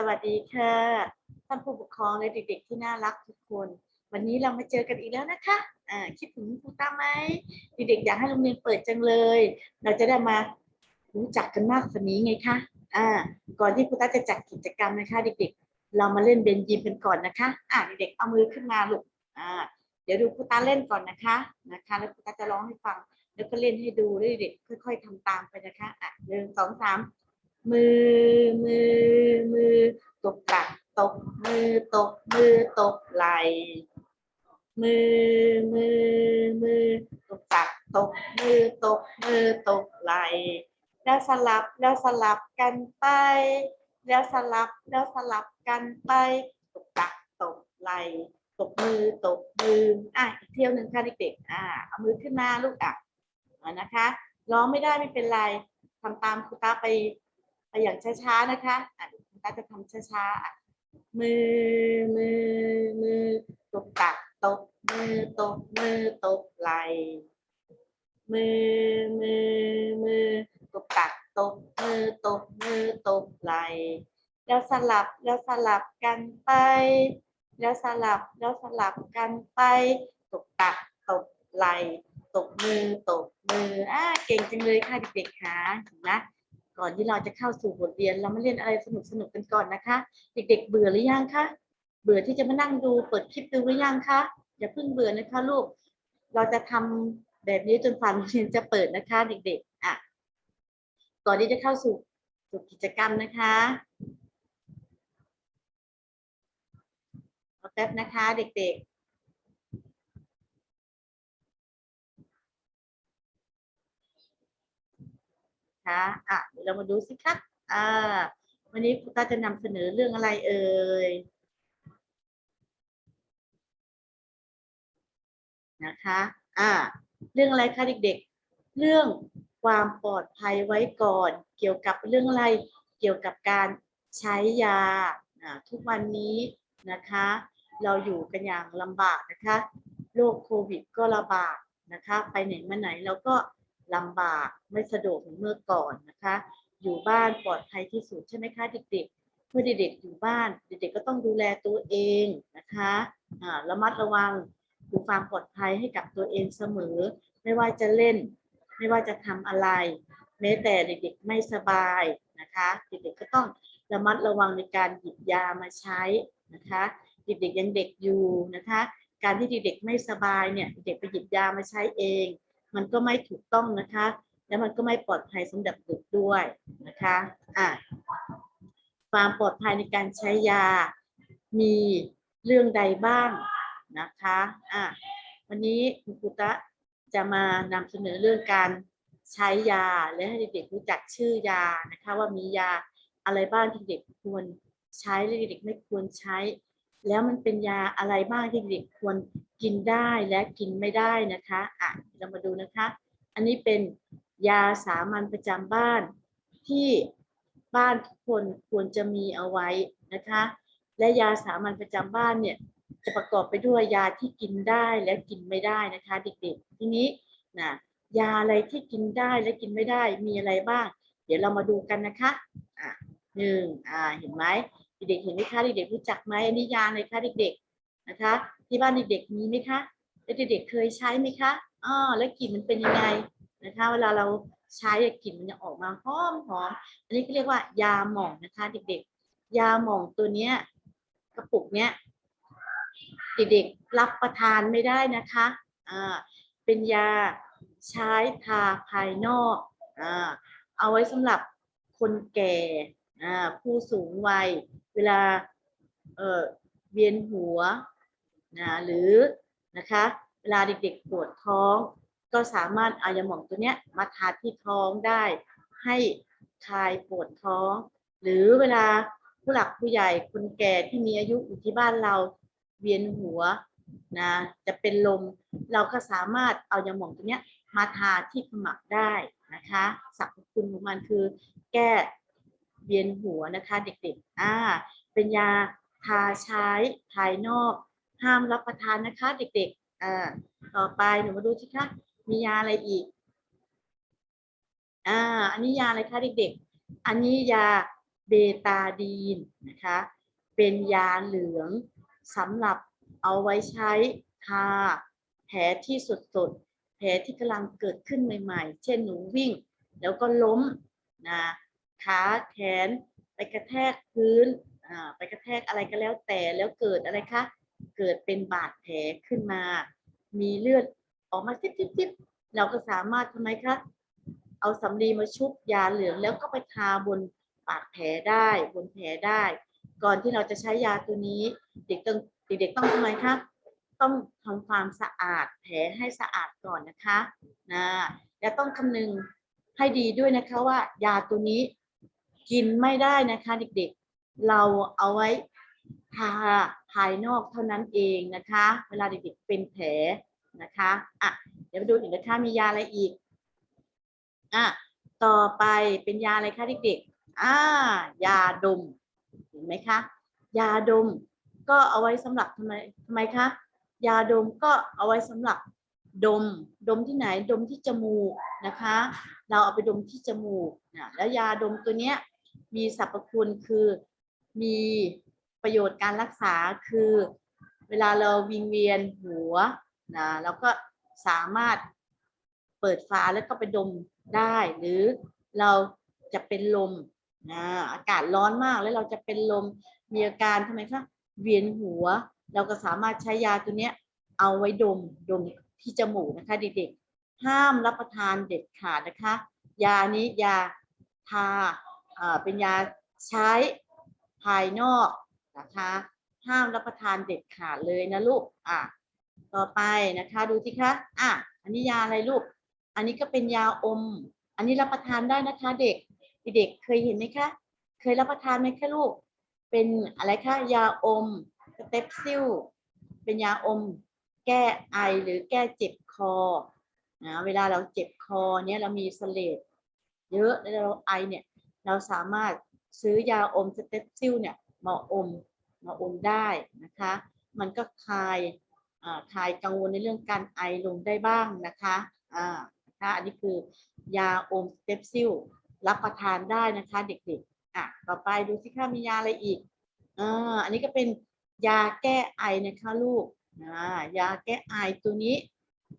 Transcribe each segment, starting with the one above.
สวัสดีค่ะท่านผู้ปกครองและเด็กๆ ที่น่ารักทุกคน วันนี้เรามาเจอกันอีกแล้วนะคะอ่าคิดถึงครูตั้มไหมเด็กๆอยากให้โรงเรียนเปิดจังเลย เราจะได้มารู้จักกันมากกว่านี้ไงคะอ่าก่อนที่ครูตั้มจะจัดกิจกรรมนะคะ เด็กๆ เรามาเล่นเบนยิมกันก่อนนะคะอ่าเด็กๆเอามือขึ้นมาลูกอ่าเดี๋ยวดูครูตั้มเล่นก่อนนะคะนะคะ แล้วครูตั้มจะร้องให้ฟัง แล้วก็เล่นให้ดูแล้วเด็กๆค่อย ๆทำตามไปนะคะอะหนึ่งสองสาม มือมือมือตบตักตบมือตบมือตบไหลมือมือมือตบตักตบมือตบมือตบไหลแล้วสลับแล้วสลับกันไป แล้วสลับแล้วสลับกันไปตบตักตบไหลตบมือตบมืออะอีกเที่ยวหนึ่งค่ะเด็กๆอ่าเอามือขึ้นมาลูกอะนะคะร้องไม่ได้ไม่เป็นไรทำตามครูตาไป อย่างช้าๆนะคะอะเดี๋ยวครูตาจะทำช้าๆอะมือมือมือตบตักตบมือตบมือตบไหลมือมือมือตบตักตบมือตบมือตบไหลแล้วสลับแล้วสลับกันไป แล้วสลับแล้วสลับกันไป ตบตักตบไหลตบมือตบมืออ่าเก่งจังเลยค่ะเด็กๆค่ะเห็นไหม ก่อนที่เราจะเข้าสู่บทเรียน เรามาเล่นอะไรสนุกๆกันก่อนนะคะ เด็ก ๆ เบื่อหรือยังคะเบื่อที่จะมานั่งดูเปิดคลิปดูหรือยังคะอย่าเพิ่งเบื่อนะคะลูก เราจะทำแบบนี้จนฝันเรียนจะเปิดนะคะ เด็กๆอะก่อนที่จะเข้าสู่สู่กิจกรรมนะคะรอแป๊บนะคะ เด็กๆ อะเดี๋ยวเรามาดูสิคะอ่า วันนี้ครูตาจะนำเสนอเรื่องอะไรเอ่ยนะคะ อ่า เรื่องอะไรคะเด็ก ๆ เรื่องความปลอดภัยไว้ก่อน เกี่ยวกับเรื่องอะไร เกี่ยวกับการใช้ยา ทุกวันนี้นะคะ เราอยู่กันอย่างลำบากนะคะ โรคโควิดก็ระบาดนะคะ ไปไหนมาไหนเราก็ ลำบากไม่สะดวกเหมือนเมื่อก่อนนะคะ อยู่บ้านปลอดภัยที่สุดใช่ไหมคะเด็กๆเมื่อเด็กๆอยู่บ้าน เด็กๆก็ต้องดูแลตัวเองนะคะระมัดระวังดูความปลอดภัยให้กับตัวเองเสมอ ไม่ว่าจะเล่น ไม่ว่าจะทำอะไร แม้แต่เด็กๆไม่สบายนะคะเด็กๆก็ต้องระมัดระวังในการหยิบยามาใช้นะคะเด็กๆยังเด็กอยู่นะคะ การที่เด็กๆไม่สบายเนี่ยเด็กไปหยิบยามาใช้เอง มันก็ไม่ถูกต้องนะคะ แล้วมันก็ไม่ปลอดภัยสำหรับเด็กด้วยนะคะอะความปลอดภัยในการใช้ยามีเรื่องใดบ้างนะคะอะวันนี้คุณครูตะจะมานำเสนอเรื่องการใช้ยาและให้เด็กๆรู้จักชื่อยานะคะว่ามียาอะไรบ้างที่เด็กควรใช้และเด็กไม่ควรใช้ แล้วมันเป็นยาอะไรบ้างที่เด็กควร กินได้และกินไม่ได้นะคะอะเรามาดูนะคะ อันนี้เป็นยาสามัญประจำบ้านที่บ้านทุกคนควรจะมีเอาไว้นะคะ และยาสามัญประจำบ้านเนี่ยจะประกอบไปด้วยยาที่กินได้และกินไม่ได้นะคะ เด็กๆ ทีนี้นะยาอะไรที่กินได้และกินไม่ได้มีอะไรบ้าง เดี๋ยวเรามาดูกันนะคะอะหนึ่งอ่าเห็นไหมเด็กๆเห็นไหมคะเด็กๆรู้จักไหมอันนี้ยาอะไรคะเด็กๆนะคะ ที่บ้านเด็กๆมีไหมคะแล้วเด็กๆเคยใช้ไหมคะอ๋อแล้วกลิ่นมันเป็นยังไงนะคะ เวลาเราใช้กลิ่นมันจะออกมาหอมหอมอันนี้ก็เรียกว่ายาหม่องนะคะ เด็กๆ ยาหม่องตัวเนี้ยกระปุกเนี้ยเด็กๆรับประทานไม่ได้นะคะอ่าเป็นยาใช้ทาภายนอกอ่าเอาไว้สำหรับคนแก่อ่าผู้สูงวัย เวลาเอ่อเวียนหัว นะหรือนะคะเวลาเด็กๆปวดท้อง ก็สามารถเอายาหม่องตัวเนี้ยมาทาที่ท้องได้ ให้คลายปวดท้อง หรือเวลาผู้หลักผู้ใหญ่คนแก่ที่มีอายุอยู่ที่บ้านเราเวียนหัวนะจะเป็นลมเราก็สามารถเอายาหม่องตัวเนี้ยมาทาที่ขมับได้นะคะสรรพคุณของมันคือแก้เวียนหัวนะคะเด็กๆอ่าเป็นยาทาใช้ภายนอก ห้ามรับประทานนะคะ เด็กๆอ่าต่อไปหนูมาดูสิคะมียาอะไรอีก อ่า อันนี้ยาอะไรคะเด็กๆ อันนี้ยาเบตาดีนนะคะ เป็นยาเหลืองสำหรับเอาไว้ใช้ทาแผลที่สดๆ แผลที่กำลังเกิดขึ้นใหม่ๆ เช่นหนูวิ่ง แล้วก็ล้มนะขาแขนไปกระแทกพื้น อ่า ไปกระแทกอะไรก็แล้วแต่แล้วเกิดอะไรคะ เกิดเป็นบาดแผลขึ้นมา มีเลือดออกมาซิบๆๆเราก็สามารถทำไมคะเอาสำลีมาชุบยาเหลืองแล้วก็ไปทาบนปากแผลได้บนแผลได้ ก่อนที่เราจะใช้ยาตัวนี้ เด็กต้องเด็กๆต้องทำไมคะต้องทำความสะอาดแผลให้สะอาดก่อนนะคะนะและต้องคำนึงให้ดีด้วยนะคะว่ายาตัวนี้กินไม่ได้นะคะ เด็กๆ เราเอาไว้ ทาภายนอกเท่านั้นเองนะคะ เวลาเด็กๆเป็นแผลนะคะอะเดี๋ยวมาดูอีกนะคะมียาอะไรอีกอะต่อไปเป็นยาอะไรคะเด็กๆอ่ายาดมเห็นไหมคะยาดมก็เอาไว้สำหรับทำไมทำไมคะยาดมก็เอาไว้สำหรับดม ดมที่ไหนดมที่จมูกนะคะ เราเอาไปดมที่จมูกนะแล้วยาดมตัวเนี้ยมีสรรพคุณคือมี ประโยชน์การรักษาคือ เวลาเราวิงเวียนหัวนะเราก็สามารถเปิดฝาแล้วก็ไปดมได้ หรือเราจะเป็นลมนะอากาศร้อนมากแล้วเราจะเป็นลมมีอาการทำไมคะเวียนหัว เราก็สามารถใช้ยาตัวเนี้ยเอาไว้ดมดมที่จมูกนะคะเด็กๆห้ามรับประทานเด็ดขาดนะคะ ยานี้ยาทาอ่าเป็นยาใช้ภายนอก นะคะ ห้ามรับประทานเด็ดขาดเลยนะลูกอะต่อไปนะคะดูสิคะอะอันนี้ยาอะไรลูก อันนี้ก็เป็นยาอม อันนี้รับประทานได้นะคะเด็กเด็กเคยเห็นไหมคะ เคยรับประทานไหมคะลูก เป็นอะไรคะยาอมสเตปซิลเป็นยาอม แก้ไอหรือแก้เจ็บคอนะเวลาเราเจ็บคอเนี่ยเรามีสเลดเยอะแล้วเราไอเนี่ยเราสามารถซื้อยาอมสเตปซิลเนี่ยมาอม มาอมได้นะคะ มันก็คลายคลายกังวลในเรื่องการไอลงได้บ้างนะคะอ่านะคะอันนี้คือยาอมสเตปซิลรับประทานได้นะคะเด็กๆอะต่อไปดูสิค่ะมียาอะไรอีกอ่าอันนี้ก็เป็นยาแก้ไอนะคะลูกอ่ายาแก้ไอตัวนี้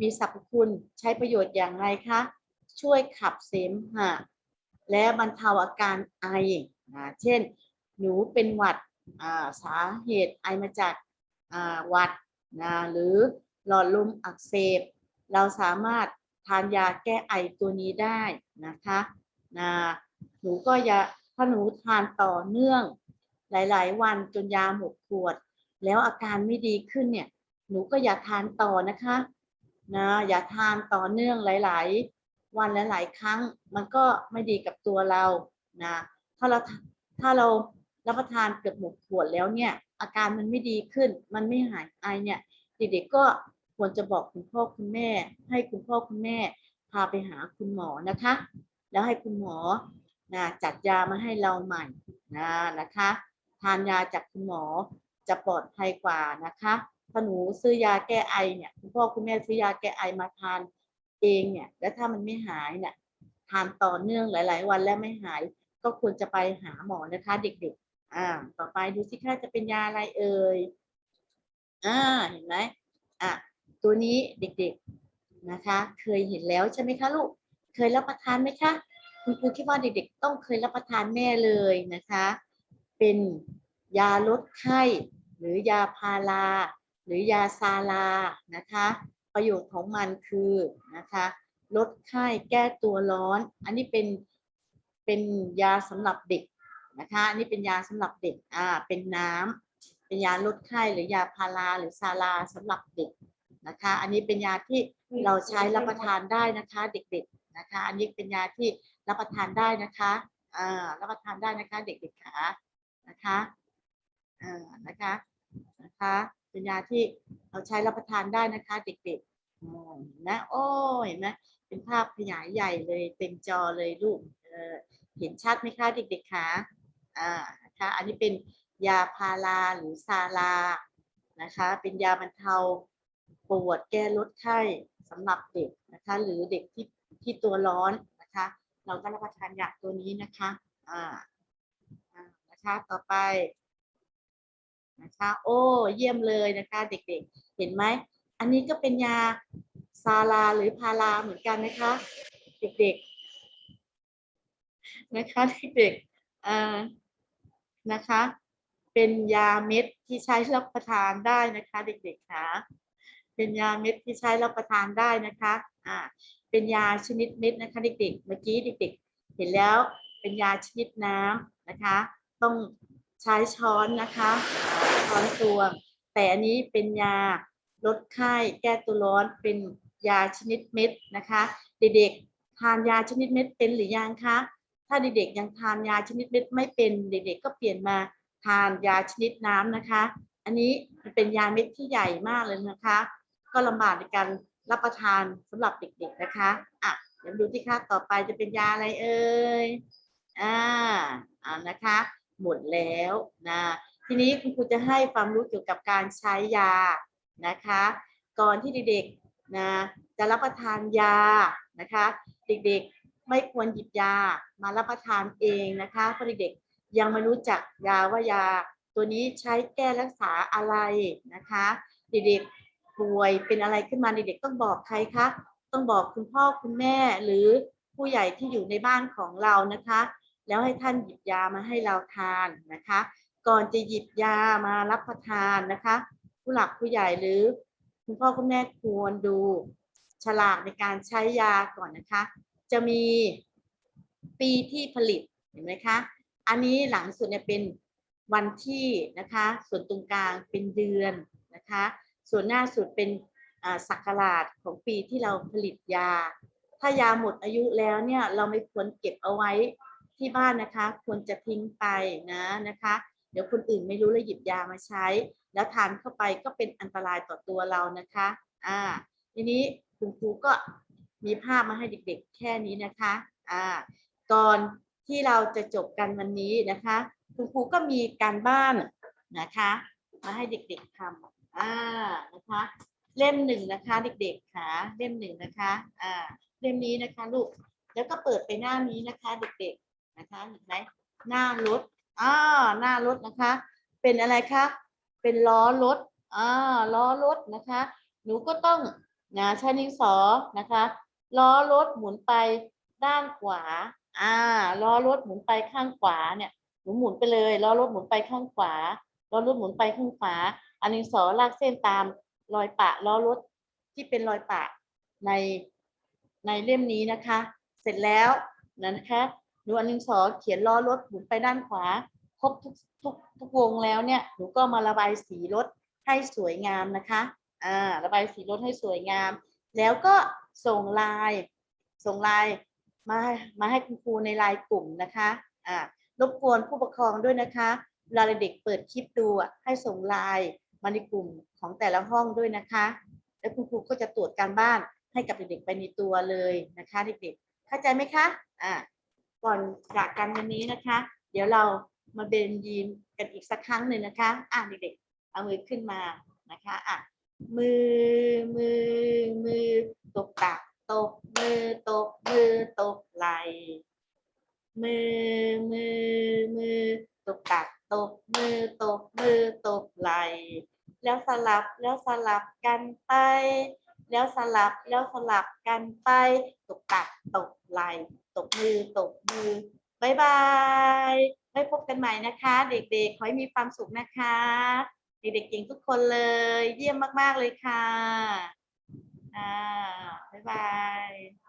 มีสรรพคุณใช้ประโยชน์อย่างไรคะ ช่วยขับเสมหะ และบรรเทาอาการไอนะเช่น หนูเป็นหวัด สาเหตุไอมาจากหวัดนะหรือหลอดลมอักเสบ เราสามารถทานยาแก้ไอตัวนี้ได้นะคะนะหนูก็อย่าถ้าหนูทานต่อเนื่อง หลาย ๆ วันจนยาหมดขวด แล้วอาการไม่ดีขึ้นเนี่ยหนูก็อย่าทานต่อนะคะนะอย่าทานต่อเนื่องหลาย ๆ วันและหลายครั้ง มันก็ไม่ดีกับตัวเรานะถ้าเราถ้าเรา รับประทานเกือบหมดขวดแล้วเนี่ย อาการมันไม่ดีขึ้น มันไม่หายไอเนี่ย เด็กๆก็ควรจะบอกคุณพ่อคุณแม่ ให้คุณพ่อคุณแม่ พาไปหาคุณหมอนะคะ แล้วให้คุณหมอนะจัดยามาให้เราใหม่นะนะคะ ทานยาจากคุณหมอจะปลอดภัยกว่านะคะถ้าหนูซื้อยาแก้ไอเนี่ยคุณพ่อคุณแม่ซื้อยาแก้ไอมาทานเองเนี่ย แล้วถ้ามันไม่หายเนี่ยทานต่อเนื่องหลาย ๆ วันแล้วไม่หาย ก็ควรจะไปหาหมอนะคะ เด็กๆ อ่า ต่อไปดูสิคะจะเป็นยาอะไรเอ่ย อ่า เห็นไหมอะ ตัวนี้เด็กๆนะคะ เคยเห็นแล้วใช่ไหมคะลูก เคยรับประทานไหมคะ คุณครูคิดว่าเด็กๆ ต้องเคยรับประทานแน่เลยนะคะ เป็นยาลดไข้ หรือยาพาราหรือยาซาลานะคะ ประโยชน์ของมันคือนะคะลดไข้แก้ตัวร้อน อันนี้เป็นเป็นยาสำหรับเด็ก นะคะอันนี้เป็นยาสำหรับเด็กอ่าเป็นน้ำเป็นยาลดไข้หรือยาพาราหรือซาลาสำหรับเด็กนะคะ อันนี้เป็นยาที่เราใช้รับประทานได้นะคะ เด็กๆนะคะ อันนี้เป็นยาที่รับประทานได้นะคะอ่ารับประทานได้นะคะเด็กๆขานะคะอ่านะคะนะคะเป็นยาที่เราใช้รับประทานได้นะคะเด็กๆอ๋อเห็นะโอ้เห็นไหมเป็นภาพขยายใหญ่เลยเต็มจอเลยลูกเออเห็นชัดไหมคะเด็กๆคะ อ่านะคะอันนี้เป็นยาพาราหรือซาลานะคะเป็นยาบรรเทาปวดแก้ลดไข้สำหรับเด็กนะคะหรือเด็กที่ที่ตัวร้อนนะคะ เราก็รับประทานยาตัวนี้นะคะอ่านะคะต่อไปนะคะโอ้เยี่ยมเลยนะคะเด็กๆเห็นไหมอันนี้ก็เป็นยาซาลาหรือพาราเหมือนกันนะคะ เด็กๆนะคะเด็กๆอ่า นะคะ เป็นยาเม็ดที่ใช้รับประทานได้นะคะ เด็กๆค่ะเป็นยาเม็ดที่ใช้รับประทานได้นะคะอ่าเป็นยาชนิดเม็ดนะคะเด็กๆเมื่อกี้เด็กๆ เห็นแล้วเป็นยาชนิดน้ำนะคะ ต้องใช้ช้อนนะคะช้อนตวงแต่อันนี้เป็นยาลดไข้แก้ตัวร้อนเป็นยาชนิดเม็ดนะคะ เด็กๆทานยาชนิดเม็ดเป็นหรือยังคะ ถ้าเด็กๆยังทานยาชนิดเม็ดไม่เป็นเด็กๆก็เปลี่ยนมาทานยาชนิดน้ำนะคะ อันนี้มันเป็นยาเม็ดที่ใหญ่มากเลยนะคะ ก็ลำบากในการรับประทานสำหรับเด็กๆนะคะอะเดี๋ยวดูที่ค่ะต่อไปจะเป็นยาอะไรเอ่ยอ่าอ่านะคะ หมดแล้วนะทีนี้คุณครูจะให้ความรู้เกี่ยวกับการใช้ยานะคะ ก่อนที่เด็กๆนะจะรับประทานยานะคะ เด็กๆ ไม่ควรหยิบยามารับประทานเองนะคะเพราะเด็กๆยังไม่รู้จักยาว่ายา ตัวนี้ใช้แก้รักษาอะไรนะคะ เด็กๆป่วยเป็นอะไรขึ้นมาเด็กๆต้องบอกใครคะต้องบอกคุณพ่อคุณแม่หรือผู้ใหญ่ที่อยู่ในบ้านของเรานะคะ แล้วให้ท่านหยิบยามาให้เราทานนะคะ ก่อนจะหยิบยามารับประทานนะคะ ผู้หลักผู้ใหญ่หรือ คุณพ่อคุณแม่ควรดูฉลากในการใช้ยาก่อนนะคะ จะมีปีที่ผลิตเห็นไหมคะ อันนี้หลังสุดเนี่ยเป็นวันที่นะคะ ส่วนตรงกลางเป็นเดือนนะคะ ส่วนหน้าสุดเป็นศักราชของปีที่เราผลิตยา ถ้ายาหมดอายุแล้วเนี่ยเราไม่ควรเก็บเอาไว้ที่บ้านนะคะ ควรจะทิ้งไปนะนะคะ เดี๋ยวคนอื่นไม่รู้แล้วหยิบยามาใช้ แล้วทานเข้าไปก็เป็นอันตรายต่อตัวเรานะคะ อ่า ทีนี้คุณครูก็ มีภาพมาให้เด็กๆ แค่นี้นะคะอ่าก่อนที่เราจะจบกันวันนี้นะคะ คุณครูก็มีการบ้านนะคะ มาให้เด็กๆทำอ่านะคะ เล่มหนึ่งนะคะ เด็กๆค่ะเล่มหนึ่งนะคะอ่าเล่มนี้นะคะลูกแล้วก็เปิดไปหน้านี้นะคะ เด็กๆนะคะเห็นไหมหน้ารถอ่าหน้ารถนะคะ เป็นอะไรคะเป็นล้อรถอ่าล้อรถนะคะ หนูก็ต้องนะใช้นิ้วสอนะคะ ล้อรถหมุนไปด้านขวา อ่า ล้อรถหมุนไปข้างขวาเนี่ย หนูหมุนไปเลย ล้อรถหมุนไปข้างขวา ล้อรถหมุนไปข้างขวา อันนิ้สอลากเส้นตามรอยปะ ล้อรถที่เป็นรอยปะในในเล่มนี้นะคะ เสร็จแล้วนะคะหนูอันนิ้วสอเขียนล้อรถหมุนไปด้านขวา ครบทุกทุกทุกวงแล้วเนี่ย หนูก็มาระบายสีรถให้สวยงามนะคะ อ่า ระบายสีรถให้สวยงาม แล้วก็ ส่งไลน์ส่งไลน์มามาให้คุณครูในไลน์กลุ่มนะคะอ่ารบกวนผู้ปกครองด้วยนะคะเวลาเด็กเปิดคลิปดูอะให้ส่งไลน์มาในกลุ่มของแต่ละห้องด้วยนะคะ แล้วคุณครูก็จะตรวจการบ้านให้กับเด็กๆไปในตัวเลยนะคะเด็กๆเข้าใจไหมคะอ่าก่อนจากกันวันนี้นะคะ เดี๋ยวเรามาเบนยีนกันอีกสักครั้งหนึ่งนะคะอะเด็กๆเอามือขึ้นมานะคะอะ มือมือมือตบตักตบมือตบมือตบไหลมือมือมือตบตักตบมือตบมือตบไหลแล้วสลับแล้วสลับกันไป แล้วสลับแล้วสลับกันไป ตบตักตบไหลตบมือตบมือบายบายไว้พบกันใหม่นะคะ เด็กๆขอให้มีความสุขนะคะ เด็กๆเก่งทุกคนเลย เยี่ยมมาก ๆ เลยค่ะ อ่า บ๊ายบาย